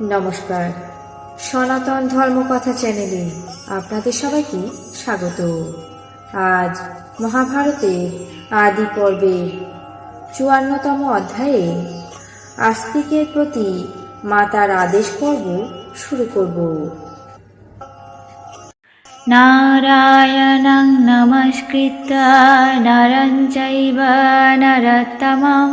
নমস্কার। সনাতন ধর্মকথা চ্যানেলে আপনাদের সবাইকে স্বাগত। আজ মহাভারতের আদি পর্বের চুয়ান্নতম অধ্যায়ে আস্তিকের প্রতি মাতার আদেশ পর্ব শুরু করব। নারায়ণং নমস্কৃত নরঞ্চৈব নরতমম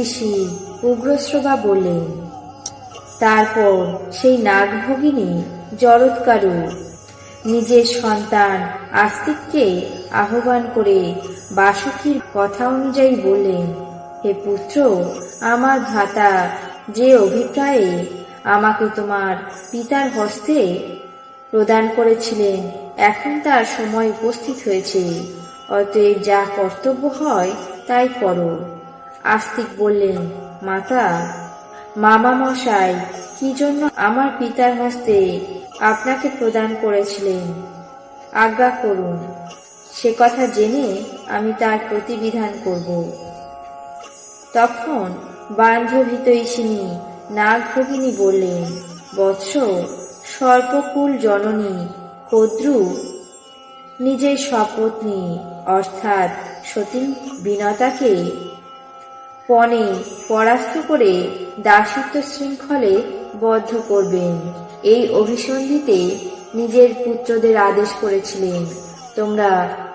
ঋষি উগ্রশ্রবা বললেন তারপর সেই নাগভগিনী জরৎকারু নিজের সন্তান আস্তিককে আহ্বান করে বাসুকীর কথা অনুযায়ী বললেন হে পুত্র, আমার ভ্রাতা যে অভিপ্রায়ে আমাকে তোমার পিতার হস্তে প্রদান করেছিলেন, এখন তার সময় উপস্থিত হয়েছে। অতএব যা কর্তব্য হয় তাই করো। আস্তিক বললেন, মাতা, মামা মশাই, কি জন্য আমার পিতার হস্তে আপনাকে প্রদান করেছিলেন? আজ্ঞা করুন, সে কথা জেনে আমি তার প্রতিবিধান করব। তখন বান্ধবিতৈষিনী নাগভগিনী বললেন, বৎস সর্পকুল জননী, কদ্রু, নিজের শপথনি অর্থাৎ সতী বিনতাকে পণে পরাস্ত করে দাসিত্ব শৃঙ্খলে বদ্ধ করবেন। এই অভিসন্ধিতে নিজের পুত্রদের আদেশ করেছিলেন, তোমরা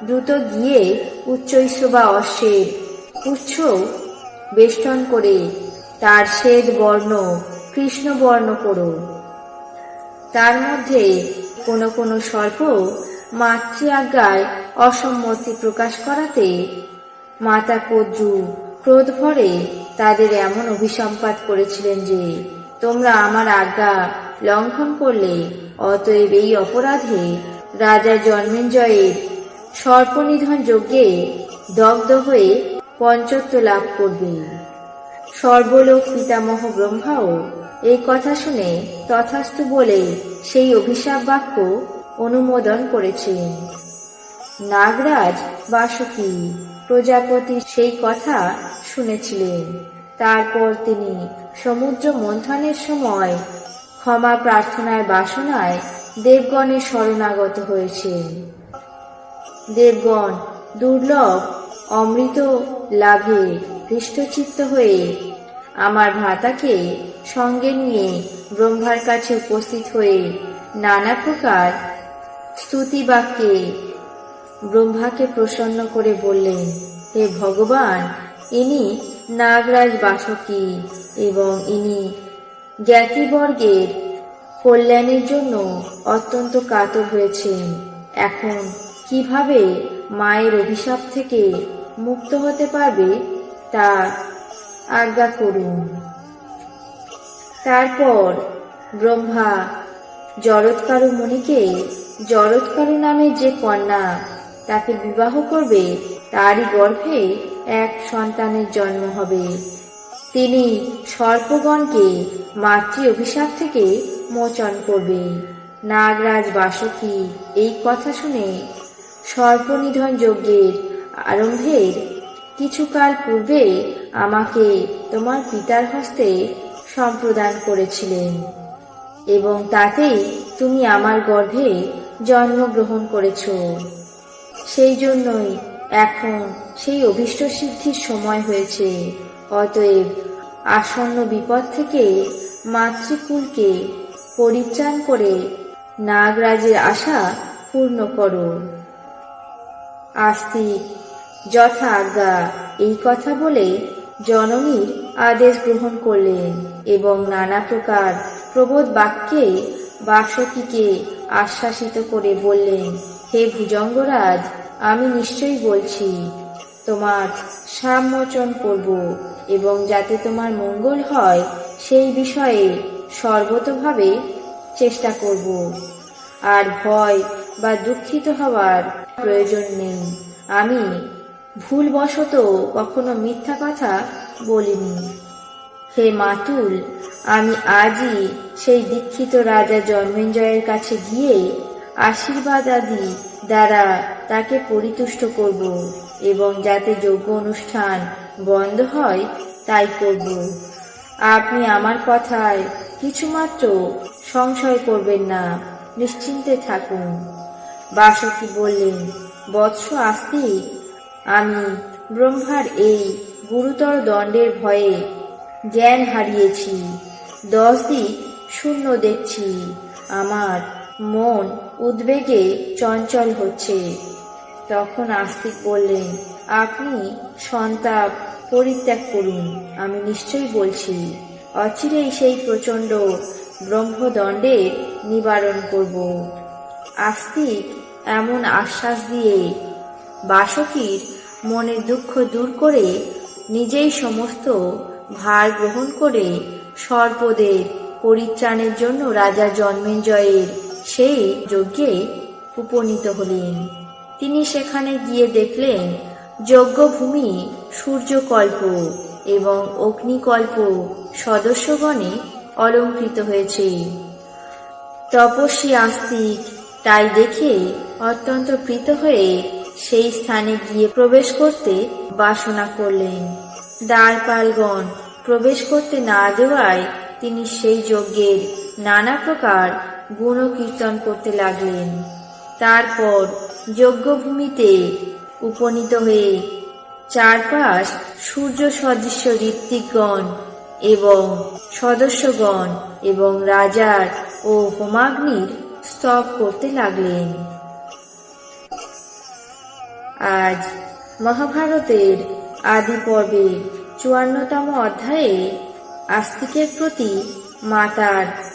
দ্রুত গিয়ে উচ্চৈশ্র বা অশ্বের উচ্চ বেষ্টন করে তার শ্বেত বর্ণ, কৃষ্ণ বর্ণ করো। তার মধ্যে কোনো কোনো সর্প মাতৃ আজ্ঞায় অসম্মতি প্রকাশ করাতে মাতা কদ্রু ক্রোধ ভরে তাদের এমন অভিসম্পাত করেছিলেন যে, তোমরা আমার আজ্ঞা লঙ্ঘন করলে, অতএব এই অপরাধে রাজা জন্মেঞ্জয়ের সর্পনিধন যজ্ঞে দগ্ধ হয়ে পঞ্চত্ব লাভ করবে। সর্বলোক পিতামহ ব্রহ্মাও এই কথা শুনে তথাস্তু বলে সেই অভিশাপ বাক্য অনুমোদন করেছেন নাগরাজ, বাসুকী প্রজাপতি সেই কথা শুনেছিলেন। তারপর তিনি সমুদ্র মন্থনের সময় ক্ষমা প্রার্থনার বাসনায় দেবগণের শরণাগত হয়েছেন। দেবগণ দুর্লভ, অমৃত লাভে হৃষ্টচিত্ত হয়ে আমার ভ্রাতাকে সঙ্গে নিয়ে ব্রহ্মার কাছে উপস্থিত হয়ে নানা প্রকার স্তুতি বাক্যে ব্রহ্মাকে প্রসন্ন করে বললেন, হে ভগবান, ইনি নাগরাজ বাসকী এবং ইনি জ্ঞাতিবর্গের কল্যাণের জন্য অত্যন্ত কাতর হয়েছেন। এখন কীভাবে মায়ের অভিশাপ থেকে মুক্ত হতে পারবে তা আজ্ঞা করুন। তারপর ব্রহ্মা জরৎকারু মুনিকে জরৎকারু নামে যে কন্যা তাকে বিবাহ করবে, তারই গর্ভে এক সন্তানের জন্ম হবে। তিনি সর্পগণকে মাতৃ অভিশাপ থেকে মোচন করবে। নাগরাজ বাসকী এই কথা শুনে সর্পনিধন যজ্ঞের আরম্ভের কিছুকাল পূর্বে আমাকে তোমার পিতার হস্তে সম্প্রদান করেছিলেন এবং তাতেই তুমি আমার গর্ভে জন্মগ্রহণ করেছ। সেই জন্যই এখন সেই অভিষ্ট সিদ্ধির সময় হয়েছে। অতএব আসন্ন বিপদ থেকে মাতৃকুলকে পরিত্রাণ করে নাগরাজের আশা পূর্ণ করো। আস্তিক, যথা আজ্ঞা, এই কথা বলে জননীর আদেশ গ্রহণ করলেন এবং নানা প্রকার প্রবোধ বাক্যে বাসকিকে আশ্বাসিত করে বললেন হে ভুজঙ্গরাজ, আমি নিশ্চয়ই বলছি, তোমার সামোচন করব এবং যাতে তোমার মঙ্গল হয়, সেই বিষয়ে সর্বতভাবে চেষ্টা করব। আর ভয় বা দুঃখিত হওয়ার প্রয়োজন নেই। আমি ভুলবশত কখনো মিথ্যা কথা বলিনি। হে মাতুল, আমি আজই সেই দীক্ষিত রাজা জন্মেঞ্জয়ের কাছে গিয়ে আশীর্বাদ আদি দ্বারা তাকে পরিতুষ্ট করব এবং যাতে যোগ্য অনুষ্ঠান বন্ধ হয়, তাই করব। আপনি আমার কথায় কিছুমাত্র সংশয় করবেন না, নিশ্চিন্তে থাকুন। বাসকি বললেন, বৎস আস্তিক আমি ব্রহ্মার এই গুরুতর দণ্ডের ভয়ে জ্ঞান হারিয়েছি, দশ দিক শূন্য দেখছি, আমার মন উদ্বেগে চঞ্চল হচ্ছে। তখন আস্তিক বললেন, আপনি সন্তাপ পরিত্যাগ করুন, আমি নিশ্চয়ই বলছি। অচিরেই সেই প্রচণ্ড ব্রহ্মদণ্ডের নিবারণ করব। আস্তিক এমন আশ্বাস দিয়ে বাসকির মনের দুঃখ দূর করে নিজেই সমস্ত ভার গ্রহণ করে সর্পদের পরিত্রাণের জন্য রাজা জন্মেঞ্জয়ের সেই যজ্ঞে উপনীত হলেন। তিনি সেখানে গিয়ে দেখলেন, যজ্ঞভূমি সূর্যকল্প এবং অগ্নিকল্প সদস্যগণে অলঙ্কৃত হয়েছে। তপস্বী আস্তিক তাই দেখে অত্যন্ত প্রীত হয়ে সেই স্থানে গিয়ে প্রবেশ করতে বাসনা করলেন। দ্বারপালগণ প্রবেশ করতে না দেওয়ায় তিনি সেই যজ্ঞের নানা প্রকার গুণ কীর্তন করতে লাগলেন। তারপর যজ্ঞভূমিতে উপনীত হয়ে চারপাশ সূর্য সদৃশ্য ঋত্বিকগণ এবং সদস্যগণ এবং রাজার ও হোমাগ্নির স্তব করতে লাগলেন। আজ মহাভারতের আদি পর্বের চুয়ান্নতম অধ্যায়ে আস্তিকের প্রতি মাতার